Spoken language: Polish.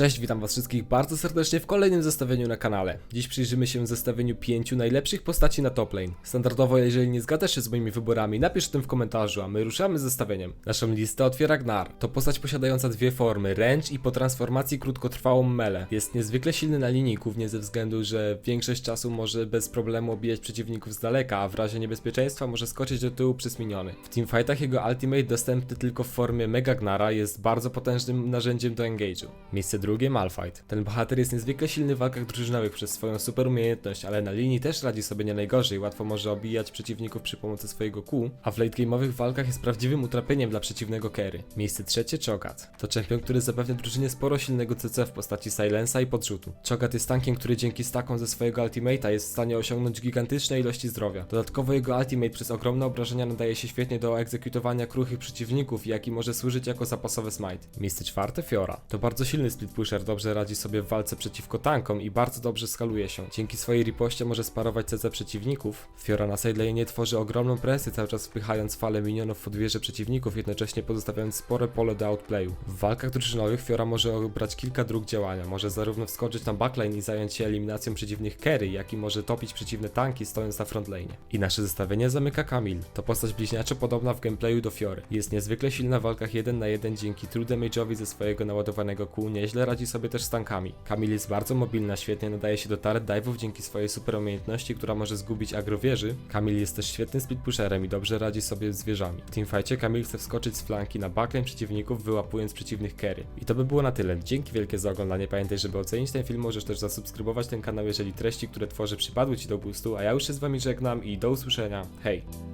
Cześć, witam was wszystkich bardzo serdecznie w kolejnym zestawieniu na kanale. Dziś przyjrzymy się zestawieniu pięciu najlepszych postaci na top lane. Standardowo, jeżeli nie zgadzasz się z moimi wyborami, napisz o tym w komentarzu, a my ruszamy z zestawieniem. Naszą listę otwiera Gnar. To postać posiadająca dwie formy, ręcz i po transformacji krótkotrwałą mele. Jest niezwykle silny na linii, głównie ze względu, że większość czasu może bez problemu obijać przeciwników z daleka, a w razie niebezpieczeństwa może skoczyć do tyłu przez miniony. W teamfightach jego ultimate dostępny tylko w formie Mega Gnara jest bardzo potężnym narzędziem do engage'u. Miejsce drugie Malfight. Ten bohater jest niezwykle silny w walkach drużynowych przez swoją super umiejętność, ale na linii też radzi sobie nie najgorzej, łatwo może obijać przeciwników przy pomocy swojego Q, a w late game'owych walkach jest prawdziwym utrapieniem dla przeciwnego carry. Miejsce trzecie Chogat. To czempion, który zapewnia drużynie sporo silnego CC w postaci Silensa i podrzutu. Chogat jest tankiem, który dzięki stakom ze swojego ultimate'a jest w stanie osiągnąć gigantyczne ilości zdrowia. Dodatkowo jego ultimate przez ogromne obrażenia nadaje się świetnie do egzekutowania kruchych przeciwników, jak i może służyć jako zapasowy smite. Miejsce czwarte Fiora. To bardzo silny split pusher, dobrze radzi sobie w walce przeciwko tankom i bardzo dobrze skaluje się. Dzięki swojej ripoście może sparować CC przeciwników. Fiora na sidelane tworzy ogromną presję, cały czas wpychając falę minionów pod wieże przeciwników, jednocześnie pozostawiając spore pole do outplayu. W walkach drużynowych Fiora może obrać kilka dróg działania. Może zarówno wskoczyć na backline i zająć się eliminacją przeciwnych carry, jak i może topić przeciwne tanki stojąc na frontlane. I nasze zestawienie zamyka Kamil. To postać bliźniaczo podobna w gameplayu do Fiory. Jest niezwykle silna w walkach 1 na 1 dzięki true damage'owi ze swojego naładowanego kół, nieźle radzi sobie też z tankami. Kamil jest bardzo mobilna, świetnie nadaje się do turret dive'ów dzięki swojej super umiejętności, która może zgubić agro wieży. Kamil jest też świetnym split pusherem i dobrze radzi sobie z wieżami. W teamfightie Kamil chce wskoczyć z flanki na backline przeciwników, wyłapując przeciwnych carry. I to by było na tyle. Dzięki wielkie za oglądanie. Pamiętaj, żeby ocenić ten film, możesz też zasubskrybować ten kanał, jeżeli treści, które tworzę przypadły Ci do gustu, a ja już się z Wami żegnam i do usłyszenia. Hej!